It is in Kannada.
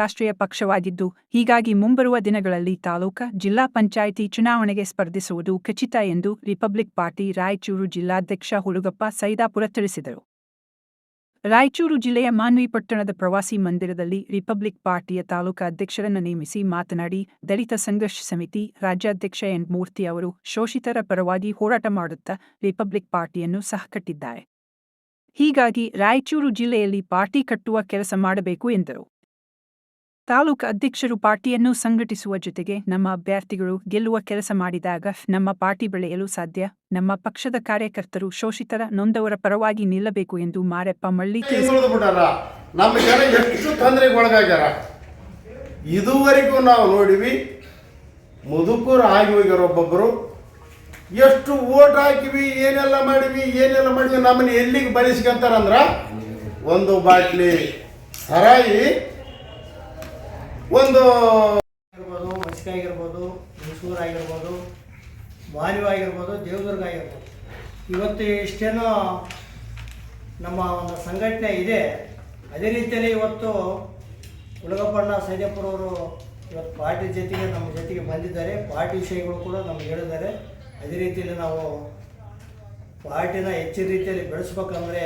ಅಂತಾರಾಷ್ಟ್ರೀಯ ಪಕ್ಷವಾಗಿದ್ದು, ಹೀಗಾಗಿ ಮುಂಬರುವ ದಿನಗಳಲ್ಲಿ ತಾಲೂಕಾ, ಜಿಲ್ಲಾ ಪಂಚಾಯಿತಿ ಚುನಾವಣೆಗೆ ಸ್ಪರ್ಧಿಸುವುದು ಖಚಿತ ಎಂದು ರಿಪಬ್ಲಿಕ್ ಪಾರ್ಟಿ ರಾಯಚೂರು ಜಿಲ್ಲಾಧ್ಯಕ್ಷ ಹುಡುಗಪ್ಪ ಸೈದಾಪುರ ತಿಳಿಸಿದರು. ರಾಯಚೂರು ಜಿಲ್ಲೆಯ ಮಾನ್ವಿ ಪಟ್ಟಣದ ಪ್ರವಾಸಿ ಮಂದಿರದಲ್ಲಿ ರಿಪಬ್ಲಿಕ್ ಪಾರ್ಟಿಯ ತಾಲೂಕಾ ಅಧ್ಯಕ್ಷರನ್ನು ನೇಮಿಸಿ ಮಾತನಾಡಿ, ದಲಿತ ಸಂಘರ್ಷ ಸಮಿತಿ, ರಾಜ್ಯಾಧ್ಯಕ್ಷ ಎನ್ ಮೂರ್ತಿ ಅವರು ಶೋಷಿತರ ಪರವಾಗಿ ಹೋರಾಟ ಮಾಡುತ್ತಾ ರಿಪಬ್ಲಿಕ್ ಪಾರ್ಟಿಯನ್ನು ಸಹಕಟ್ಟಿದ್ದಾರೆ. ಹೀಗಾಗಿ ರಾಯಚೂರು ಜಿಲ್ಲೆಯಲ್ಲಿ ಪಾರ್ಟಿ ಕಟ್ಟುವ ಕೆಲಸ ಮಾಡಬೇಕು ಎಂದರು. ತಾಲೂಕು ಅಧ್ಯಕ್ಷರು ಪಾರ್ಟಿಯನ್ನು ಸಂಘಟಿಸುವ ಜೊತೆಗೆ ನಮ್ಮ ಅಭ್ಯರ್ಥಿಗಳು ಗೆಲ್ಲುವ ಕೆಲಸ ಮಾಡಿದಾಗ ನಮ್ಮ ಪಾರ್ಟಿ ಬೆಳೆಯಲು ಸಾಧ್ಯ. ನಮ್ಮ ಪಕ್ಷದ ಕಾರ್ಯಕರ್ತರು ಶೋಷಿತರ ನೊಂದವರ ಪರವಾಗಿ ನಿಲ್ಲಬೇಕು ಎಂದು ಮಾರಪ್ಪ ಮಳ್ಳಿ ನಮ್ಮ ಇದುವರೆಗೂ ನಾವು ನೋಡಿವಿ, ಮುದುಕರು ಆಗಿ ಹೋಗ್ಯಾರ ಎಷ್ಟು ಓಟ್ ಹಾಕಿವಿ, ಏನೆಲ್ಲ ಮಾಡಿವಿ ಏನೆಲ್ಲ ಮಾಡಿವಿ ನಮ್ಮನ್ನ ಎಲ್ಲಿಗೆ ಬಳಸ್ಕೊಂತಾರಂದ್ರ? ಒಂದು ಬಾಟ್ಲಿ ಸರಾಯಿ ಒಂದು ಆಗಿರ್ಬೋದು ಮಸ್ಕಿ ಆಗಿರ್ಬೋದು, ಮೈಸೂರು ಆಗಿರ್ಬೋದು ಮಾನ್ಯ ಆಗಿರ್ಬೋದು, ದೇವದುರ್ಗ ಆಗಿರ್ಬೋದು. ಇವತ್ತು ಇಷ್ಟೇನೋ ನಮ್ಮ ಒಂದು ಸಂಘಟನೆ ಇದೆ. ಅದೇ ರೀತಿಯಲ್ಲಿ ಇವತ್ತು ಉಳಗಪ್ಪಣ್ಣ ಸೈದ್ಯಪುರವರು ಇವತ್ತು ಪಾರ್ಟಿ ಜೊತೆಗೆ ನಮ್ಮ ಜೊತೆಗೆ ಬಂದಿದ್ದಾರೆ. ಪಾರ್ಟಿ ವಿಷಯಗಳು ಕೂಡ ನಮ್ಗೆ ಹೇಳಿದ್ದಾರೆ. ಅದೇ ರೀತಿಯಲ್ಲಿ ನಾವು ಪಾರ್ಟಿನ ಹೆಚ್ಚಿನ ರೀತಿಯಲ್ಲಿ ಬೆಳೆಸ್ಬೇಕಂದ್ರೆ